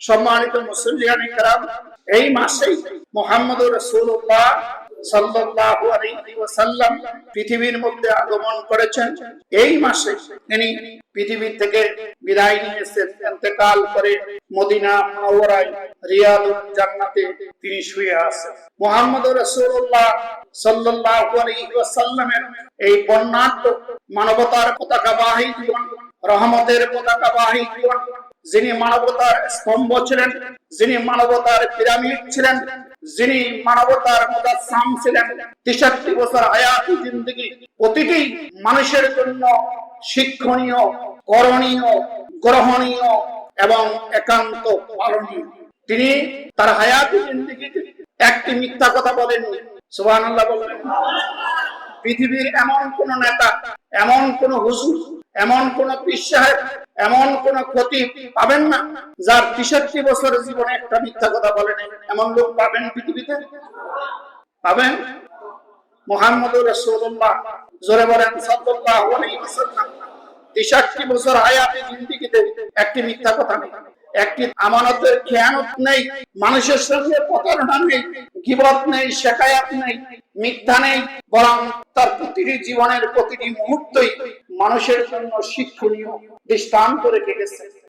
সম্মানিত মুসলিম কারাম এই মাসেই মোহাম্মদ রসুল্লাহ ওয়াসাল্লাম পৃথিবীর মধ্যে আগমন করেছেন। এই মাসে তিনি পৃথিবী থেকে বিদায় করে মদিনা জান্নাতে তিনি শুয়ে আছেন। মোহাম্মদ এই মানবতার রহমতের যিনি মানবতার স্তম্ভ ছিলেন, যিনি মানবতার পিরামিড ছিলেন, যিনি মানবতার মুদাসাম ছিলেন, তেষট্টি বছর হায়াতি জিন্দগি, প্রতিটি মানুষের জন্য শিক্ষণীয়, করণীয়, গ্রহণীয় এবং একান্ত পালনীয়। তিনি তার হায়াতি জিন্দগিতে একটি মিথ্যা কথা বলেননি সুবহানাল্লাহ বললেন, পৃথিবীর এমন কোন নেতা, এমন কোন হুজুর এমন কোন পীর এমন কোন ক্ষতি পাবেন না, যার তেষট্টি বছরের জীবনে একটা মিথ্যা কথা বলেন। এমন লোক পাবেন পৃথিবীতে? পাবেন? মোহাম্মদ রসুল্লাহ জোরে বলেন আলাইহি তেষট্টি বছর হায়াতে জিন্দিগিতে একটি মিথ্যা কথা নেই, একটি আমানতের খেয়ানত নেই, মানুষের সঙ্গে প্রতারণা নেই, গিবত নেই, শেখায়াত নেই, মিথ্যা নেই, বরং তার প্রতিটি জীবনের প্রতিটি মুহূর্তই মানুষের জন্য শিক্ষণীয় দৃষ্টান্ত রেখে গেছে।